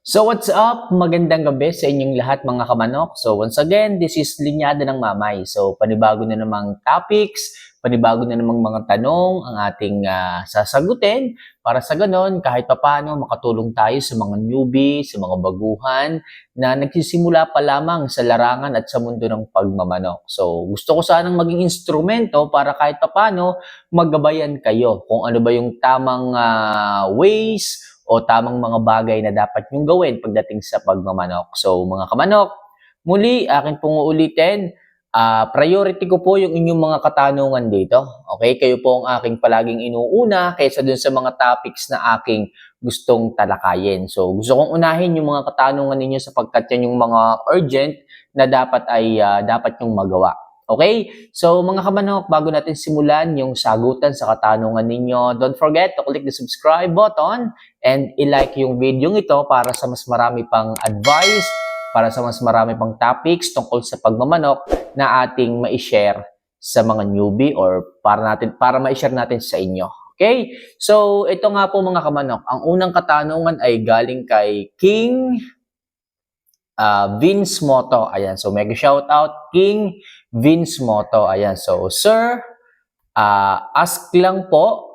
So what's up? Magandang gabi sa inyong lahat mga kamanok. So once again, this is Linyada ng Mamay. So panibago na namang topics, panibago na namang mga tanong ang ating ah, sasagutin para sa ganon kahit papano makatulong tayo sa mga newbie, sa mga baguhan na nagsisimula pa lamang sa larangan at sa mundo ng pagmamanok. So gusto ko sanang maging instrumento para kahit papano magabayan kayo kung ano ba yung tamang ah, ways o tamang mga bagay na dapat nyong gawin pagdating sa pagmamanok. So mga kamanok, muli akin pong uulitin, ah, priority ko po yung inyong mga katanungan dito. Okay, kayo po ang aking palaging inuuna kaysa dun sa mga topics na aking gustong talakayin. So gusto kong unahin yung mga katanungan ninyo sapagkat yan yung mga urgent na dapat ay ah, dapat nyong magawa. Okay? So mga kamanok, bago natin simulan yung sagutan sa katanungan ninyo, don't forget to click the subscribe button and i-like yung video ito para sa mas marami pang advice, para sa mas marami pang topics tungkol sa pagmamanok na ating ma-share sa mga newbie or para natin para ma-share natin sa inyo. Okay? So, ito nga po mga kamanok. Ang unang katanungan ay galing kay King uh, Vince Moto. Ayan. So, mega shout out King Vince Moto. Ayan. So, sir, uh, ask lang po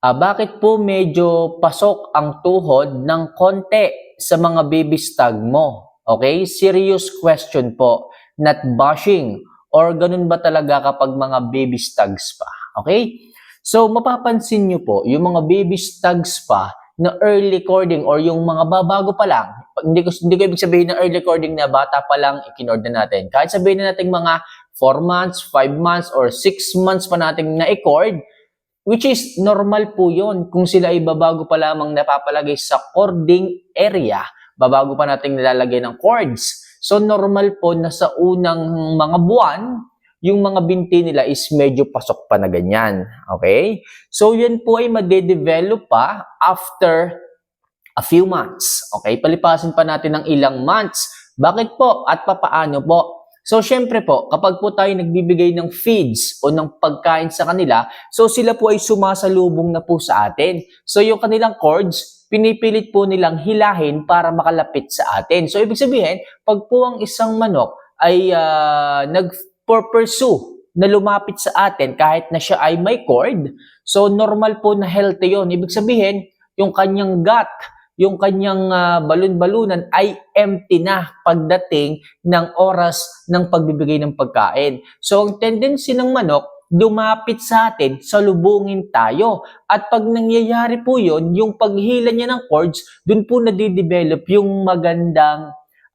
Ah, bakit po medyo pasok ang tuhod ng konti sa mga baby stag mo? Okay? Serious question po. Not bashing. Or ganun ba talaga kapag mga baby stags pa? Okay? So, mapapansin nyo po, yung mga baby stags pa na early cording or yung mga babago pa lang, hindi ko, hindi ko ibig sabihin na early cording na bata pa lang, ikinord na natin. Kahit sabihin na natin mga 4 months, 5 months, or 6 months pa natin na-record, Which is normal po yon kung sila ay babago pa lamang napapalagay sa cording area, babago pa nating nilalagay ng cords. So normal po na sa unang mga buwan, yung mga binti nila is medyo pasok pa na ganyan. Okay? So yan po ay madedevelop pa after a few months. Okay? Palipasin pa natin ng ilang months. Bakit po? At papaano po? So, syempre po, kapag po tayo nagbibigay ng feeds o ng pagkain sa kanila, so sila po ay sumasalubong na po sa atin. So, yung kanilang cords, pinipilit po nilang hilahin para makalapit sa atin. So, ibig sabihin, pag po ang isang manok ay uh, nag-pursue na lumapit sa atin kahit na siya ay may cord, so normal po na healthy yon. Ibig sabihin, yung kanyang gut, yung kanyang uh, balon-balunan ay empty na pagdating ng oras ng pagbibigay ng pagkain. So, ang tendency ng manok, lumapit sa atin, salubungin tayo. At pag nangyayari po yon yung paghila niya ng cords, dun po nadidevelop yung magandang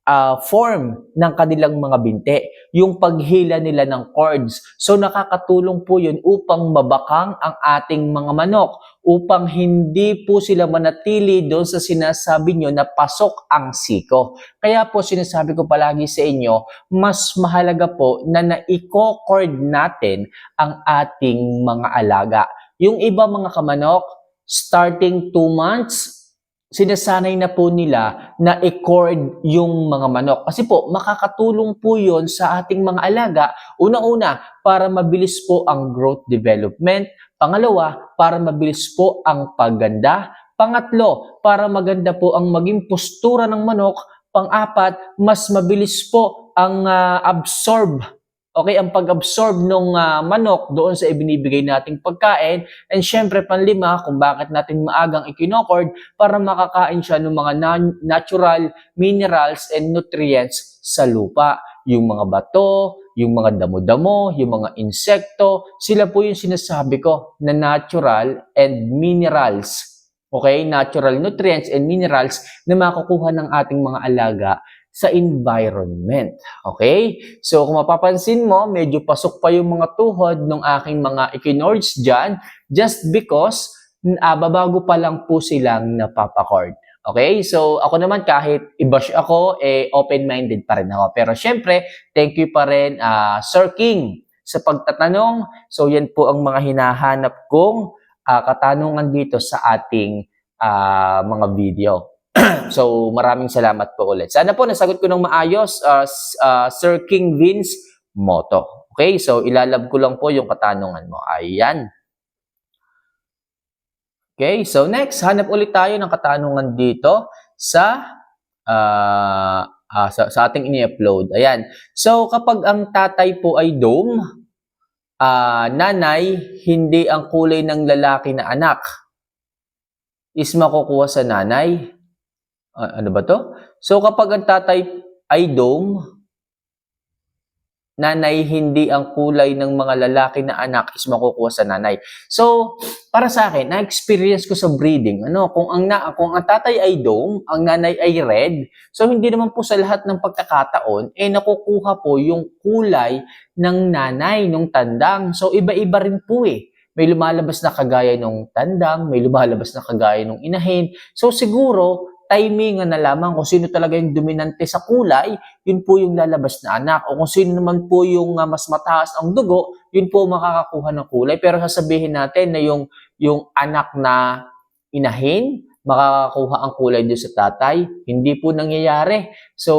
uh, form ng kanilang mga binte, yung paghila nila ng cords. So nakakatulong po yun upang mabakang ang ating mga manok, upang hindi po sila manatili doon sa sinasabi nyo na pasok ang siko. Kaya po sinasabi ko palagi sa inyo, mas mahalaga po na naiko-cord natin ang ating mga alaga. Yung iba mga kamanok, starting 2 months, sinasanay na po nila na i-cord yung mga manok. Kasi po, makakatulong po yon sa ating mga alaga. Una-una, para mabilis po ang growth development. Pangalawa, para mabilis po ang pagganda. Pangatlo, para maganda po ang maging postura ng manok. Pang-apat, mas mabilis po ang uh, absorb Okay, ang pag-absorb ng uh, manok doon sa ibinibigay nating pagkain. And syempre, panlima, kung bakit natin maagang ikinokord para makakain siya ng mga natural minerals and nutrients sa lupa. Yung mga bato, yung mga damo-damo, yung mga insekto, sila po yung sinasabi ko na natural and minerals. Okay, natural nutrients and minerals na makukuha ng ating mga alaga sa environment. Okay? So kung mapapansin mo, medyo pasok pa yung mga tuhod ng aking mga equinords dyan just because uh, babago pa lang po silang napapacord. Okay? So ako naman kahit i-bash ako, eh open-minded pa rin ako. Pero syempre, thank you pa rin uh, Sir King sa pagtatanong. So yan po ang mga hinahanap kong uh, katanungan dito sa ating uh, mga video. so maraming salamat po ulit. Sana po nasagot ko ng maayos, uh, uh, Sir King Vince Moto. Okay, so ilalab ko lang po yung katanungan mo. Ayan. Okay, so next, hanap ulit tayo ng katanungan dito sa ah, ah, sa, sa ating ini-upload. Ayan. So, kapag ang tatay po ay dome, ah, nanay, hindi ang kulay ng lalaki na anak is makukuha sa nanay. Ah, ano ba to? So, kapag ang tatay ay dome, nanay, hindi ang kulay ng mga lalaki na anak is makukuha sa nanay. So, para sa akin, na-experience ko sa breeding, ano, kung ang, na, kung ang tatay ay dome, ang nanay ay red, so hindi naman po sa lahat ng pagkakataon, eh nakukuha po yung kulay ng nanay, nung tandang. So, iba-iba rin po eh. May lumalabas na kagaya nung tandang, may lumalabas na kagaya nung inahin. So, siguro, timingan na lamang kung sino talaga yung dominante sa kulay, yun po yung lalabas na anak. O kung sino naman po yung uh, mas mataas ang dugo, yun po makakakuha ng kulay. Pero sasabihin natin na yung, yung anak na inahin, makakakuha ang kulay doon sa tatay. Hindi po nangyayari. So,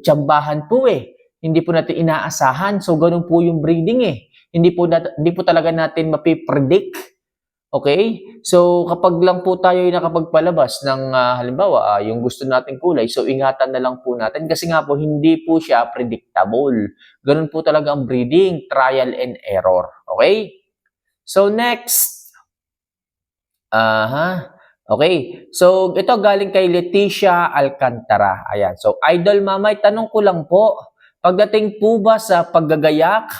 tsambahan po eh. Hindi po natin inaasahan. So, ganun po yung breeding eh. Hindi po, nat- hindi po talaga natin mapipredict Okay? So, kapag lang po tayo ay nakapagpalabas ng ah, halimbawa, ah, yung gusto nating kulay, so ingatan na lang po natin kasi nga po hindi po siya predictable. Ganun po talaga ang breeding, trial and error. Okay? So, next. Aha. Okay. So, ito galing kay Leticia Alcantara. Ayan. So, Idol Mamay, tanong ko lang po, pagdating po ba sa paggagayak,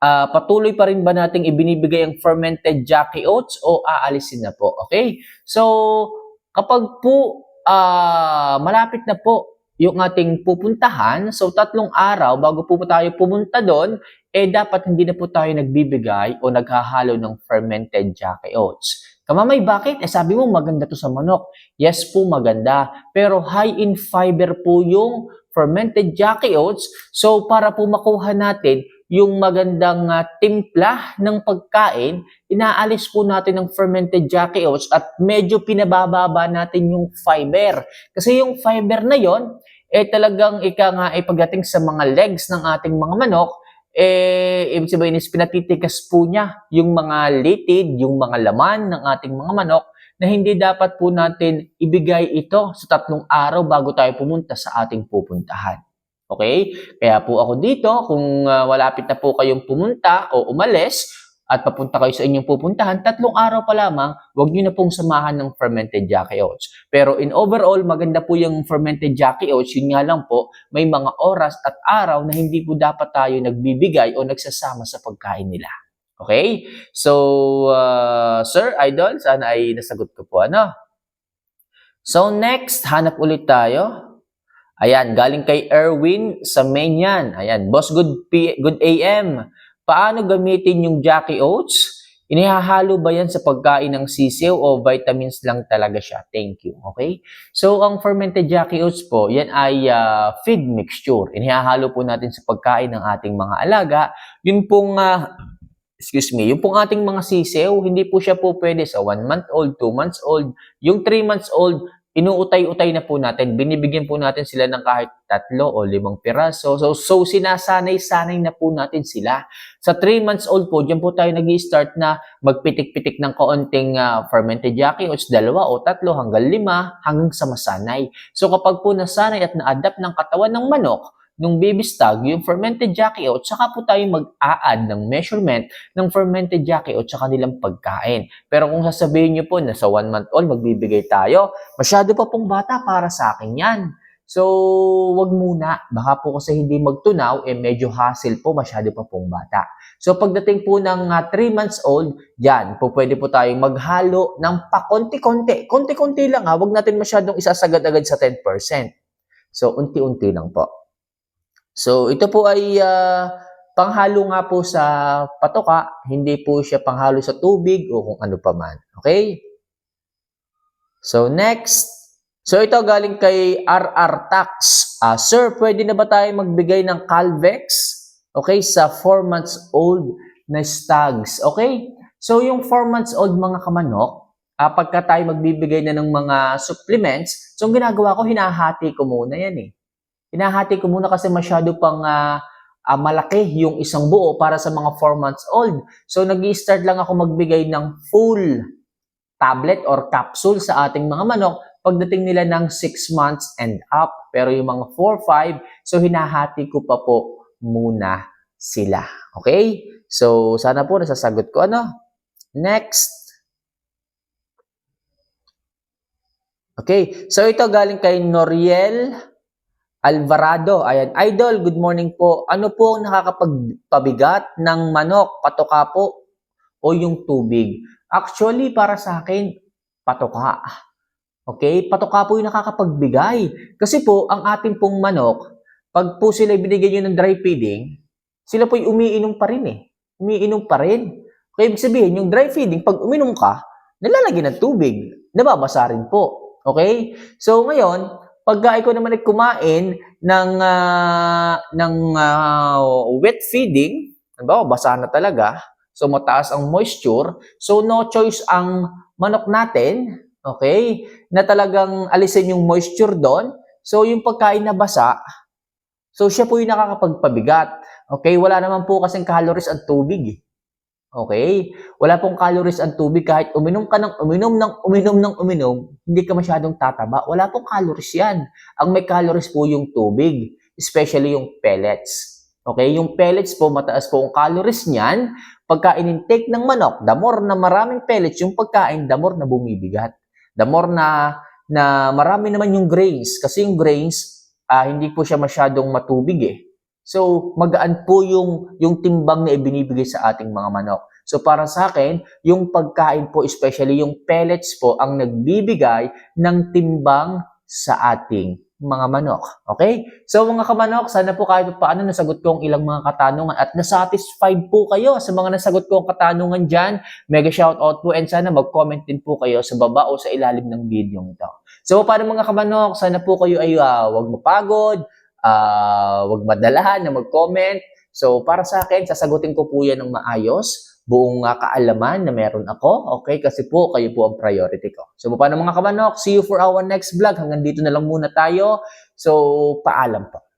ah, patuloy pa rin ba nating ibinibigay ang fermented Jackie Oats o aalisin na po? Okay? So, kapag po ah, malapit na po yung ating pupuntahan, so tatlong araw bago po tayo pumunta doon, eh dapat hindi na po tayo nagbibigay o naghahalo ng fermented Jackie Oats. Kamamay, bakit? Eh sabi mo maganda to sa manok. Yes po, maganda. Pero high in fiber po yung fermented Jackie Oats. So para po makuha natin yung magandang ah, timpla ng pagkain, inaalis po natin ng fermented Jackie Oats at medyo pinabababa natin yung fiber. Kasi yung fiber na yon eh talagang ika nga ay pagdating sa mga legs ng ating mga manok, eh, ibig sabihin is pinatitikas po niya yung mga litid, yung mga laman ng ating mga manok na hindi dapat po natin ibigay ito sa tatlong araw bago tayo pumunta sa ating pupuntahan. Okay? Kaya po ako dito, kung uh, malapit na po kayong pumunta o umalis at papunta kayo sa inyong pupuntahan, tatlong araw pa lamang, huwag nyo na pong samahan ng fermented Jackie Oats. Pero in overall, maganda po yung fermented Jackie Oats, yun nga lang po, may mga oras at araw na hindi po dapat tayo nagbibigay o nagsasama sa pagkain nila. Okay? So, uh, Sir Idol, sana ay nasagot ko po. Ano? So, next, hanap ulit tayo. Ayan, galing kay Erwin sa Menyan. Ayan, Boss Good, P- Good AM. Paano gamitin yung Jackie Oats? Inihahalo ba yan sa pagkain ng sisiw o vitamins lang talaga siya? Thank you. Okay? So, ang fermented Jackie Oats po, yan ay uh, feed mixture. Inihahalo po natin sa pagkain ng ating mga alaga. Yun pong, uh, excuse me, yung pong ating mga sisiw, hindi po siya po pwede sa 1 month old, 2 months old. Yung 3 months old, inuutay-utay na po natin, binibigyan po natin sila ng kahit tatlo o limang piraso. So, so sinasanay-sanay na po natin sila. Sa 3 months old po, dyan po tayo nag start na magpitik-pitik ng kaunting uh, fermented Jackie Oats, dalawa o tatlo hanggang lima hanggang sa masanay. So kapag po nasanay at na-adapt ng katawan ng manok, nung baby stag, yung fermented Jackie Oats, saka po tayo mag-a-add ng measurement ng fermented Jackie Oats sa kanilang pagkain. Pero kung sasabihin nyo po na sa 1 month old magbibigay tayo, masyado pa pong bata para sa akin yan. So, wag muna. Baka po kasi hindi magtunaw, eh medyo hassle po, masyado pa pong bata. So, pagdating po ng 3 uh, months old, yan, po pwede po tayong maghalo ng pakonti-konti. Konti-konti lang ha, wag natin masyadong isasagad-agad sa 10%. So, unti-unti lang po. So, ito po ay uh, panghalo nga po sa patoka, hindi po siya panghalo sa tubig o kung ano pa man. Okay? So, next. So, ito galing kay RR Tax. Uh, sir, pwede na ba tayo magbigay ng Calvex? Okay, sa 4 months old na stags. Okay? So, yung 4 months old mga kamanok, uh, pagka tayo magbibigay na ng mga supplements, so, ang ginagawa ko, hinahati ko muna yan eh. Hinahati ko muna kasi masyado pang uh, uh, malaki yung isang buo para sa mga 4 months old. So, nag start lang ako magbigay ng full tablet or capsule sa ating mga manok pagdating nila ng 6 months and up. Pero yung mga 4, 5, so hinahati ko pa po muna sila. Okay? So, sana po nasasagot ko. Ano? Next. Okay. So, ito galing kay Noriel Alvarado. Ayan. Idol, good morning po. Ano po ang nakakapagpabigat ng manok? Patoka po o yung tubig? Actually, para sa akin, patoka. Okay? Patoka po yung nakakapagbigay. Kasi po, ang ating pong manok, pag po sila binigyan nyo ng dry feeding, sila po umiinom pa rin eh. Umiinom pa rin. Kaya ibig sabihin, yung dry feeding, pag uminom ka, nalalagyan ng tubig. Nababasa rin po. Okay? So, ngayon, pagka ikaw naman ay kumain ng, ah, ng ah, wet feeding, halimbawa, basa na talaga, so mataas ang moisture, so no choice ang manok natin, okay, na talagang alisin yung moisture doon, so yung pagkain na basa, so siya po yung nakakapagpabigat, okay, wala naman po kasing calories ang tubig, eh. Okay? Wala pong calories ang tubig kahit uminom ka ng uminom ng uminom ng uminom, hindi ka masyadong tataba. Wala pong calories 'yan. Ang may calories po yung tubig, especially yung pellets. Okay? Yung pellets po mataas po ang calories niyan. Pagka in-intake ng manok, the more na maraming pellets yung pagkain, the more na bumibigat. The more na na marami naman yung grains kasi yung grains ah, hindi po siya masyadong matubig eh. So, magaan po yung, yung timbang na ibinibigay sa ating mga manok. So, para sa akin, yung pagkain po, especially yung pellets po, ang nagbibigay ng timbang sa ating mga manok. Okay? So, mga kamanok, sana po kahit paano nasagot ko ang ilang mga katanungan at nasatisfied po kayo sa mga nasagot ko ang katanungan dyan. Mega shoutout po and sana mag-comment din po kayo sa baba o sa ilalim ng video ito. So, para mga kamanok, sana po kayo ay uh, wag mapagod, uh, wag madalahan na mag-comment. So, para sa akin, sasagutin ko po yan ng maayos, buong uh, kaalaman na meron ako, okay? Kasi po, kayo po ang priority ko. So, paano mga kamanok? See you for our next vlog. Hanggang dito na lang muna tayo. So, paalam po.